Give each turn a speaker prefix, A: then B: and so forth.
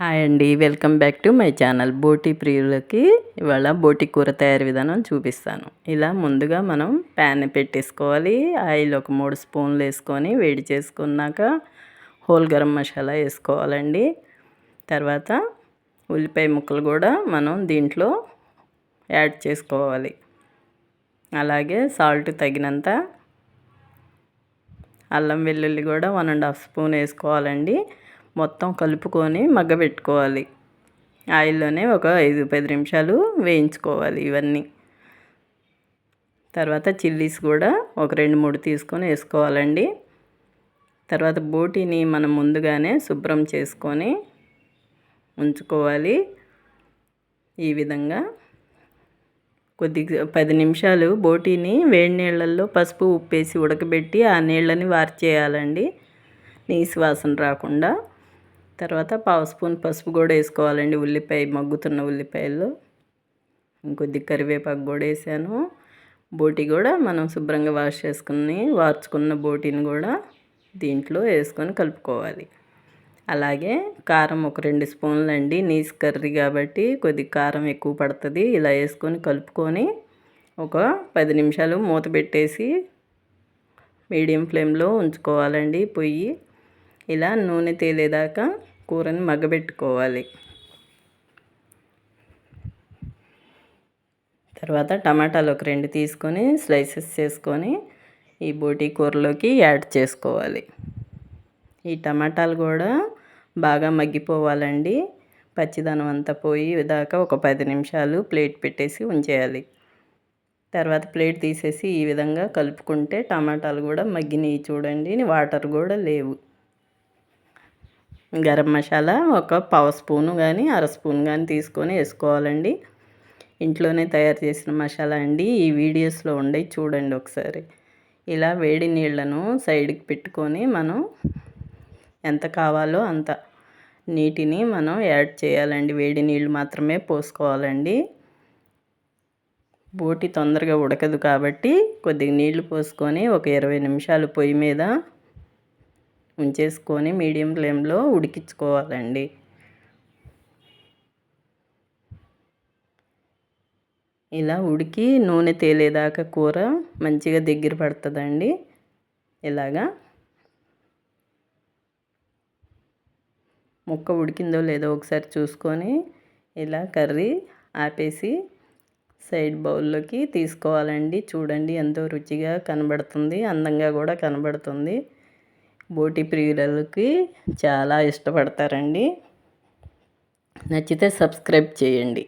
A: Hi అండి. Welcome back to my channel. బోటి ప్రియులకి ఇవాళ బోటి కూర తయారీ విధానం చూపిస్తాను. ఇలా ముందుగా మనం ప్యాన్ పెట్టేసుకోవాలి. ఆయిల్ ఒక మూడు స్పూన్లు వేసుకొని వేడి చేసుకున్నాక హోల్ గరం మసాలా వేసుకోవాలండి. తర్వాత ఉల్లిపాయ ముక్కలు కూడా మనం దీంట్లో యాడ్ చేసుకోవాలి. అలాగే సాల్ట్ తగినంత అల్లం వెల్లుల్లి కూడా వన్ అండ్ హాఫ్ స్పూన్ వేసుకోవాలండి. మొత్తం కలుపుకొని మగ్గబెట్టుకోవాలి. ఆయిల్లోనే ఒక ఐదు పది నిమిషాలు వేయించుకోవాలి ఇవన్నీ. తర్వాత చిల్లీస్ కూడా ఒక రెండు మూడు తీసుకొని వేసుకోవాలండి. తర్వాత బోటీని మనం ముందుగానే శుభ్రం చేసుకొని ఉంచుకోవాలి. ఈ విధంగా కొద్ది పది నిమిషాలు బోటీని వేడి నీళ్ళల్లో పసుపు ఉప్పేసి ఉడకబెట్టి ఆ నీళ్ళని వార్చేయాలండి. నీసు వాసన రాకుండా. తర్వాత పావు స్పూన్ పసుపు కూడా వేసుకోవాలండి. ఉల్లిపాయ మగ్గుతున్న ఉల్లిపాయలు ఇంకొద్ది కరివేపాకు కూడా వేసాను. బోటి కూడా మనం శుభ్రంగా వాష్ చేసుకుని వార్చుకున్న బోటీని కూడా దీంట్లో వేసుకొని కలుపుకోవాలి. అలాగే కారం ఒక రెండు స్పూన్లు అండి. నీస్ కర్రీ కాబట్టి కొద్ది కారం ఎక్కువ పడుతుంది. ఇలా వేసుకొని కలుపుకొని ఒక పది నిమిషాలు మూత పెట్టేసి మీడియం ఫ్లేమ్లో ఉంచుకోవాలండి పొయ్యి. ఇలా నూనె తేలేదాకా కూరని మగ్గబెట్టుకోవాలి. తర్వాత టమాటాలు ఒక రెండు తీసుకొని స్లైసెస్ చేసుకొని ఈ బోటీ కూరలోకి యాడ్ చేసుకోవాలి. ఈ టమాటాలు కూడా బాగా మగ్గిపోవాలండి. పచ్చిదనం అంతా పోయి దాకా ఒక పది నిమిషాలు ప్లేట్ పెట్టేసి ఉంచేయాలి. తర్వాత ప్లేట్ తీసేసి ఈ విధంగా కలుపుకుంటే టమాటాలు కూడా మగ్గినవి చూడండి. వాటర్ కూడా లేవు. గరం మసాలా ఒక పావు స్పూను కానీ అర స్పూన్ కానీ తీసుకొని వేసుకోవాలండి. ఇంట్లోనే తయారు చేసిన మసాలా అండి. ఈ వీడియోస్లో ఉండే చూడండి ఒకసారి. ఇలా వేడి నీళ్ళను సైడ్కి పెట్టుకొని మనం ఎంత కావాలో అంత నీటిని మనం యాడ్ చేయాలండి. వేడి నీళ్ళు మాత్రమే పోసుకోవాలండి. బోటి తొందరగా ఉడకదు కాబట్టి కొద్దిగా నీళ్ళు పోసుకొని ఒక ఇరవై నిమిషాలు పొయ్యి మీద ఉంచేసుకొని మీడియం ఫ్లేమ్లో ఉడికించుకోవాలండి. ఇలా ఉడికి నూనె తేలేదాకా కూర మంచిగా దగ్గర పడుతుందండి. ఇలాగా ముక్క ఉడికిందో లేదో ఒకసారి చూసుకొని ఇలా కర్రీ ఆపేసి సైడ్ బౌల్లోకి తీసుకోవాలండి. చూడండి ఎంతో రుచిగా కనబడుతుంది అందంగా కూడా కనబడుతుంది. బోటి ప్రియులకి చాలా ఇష్టపడతారండి. నచ్చితే సబ్స్క్రైబ్ చేయండి.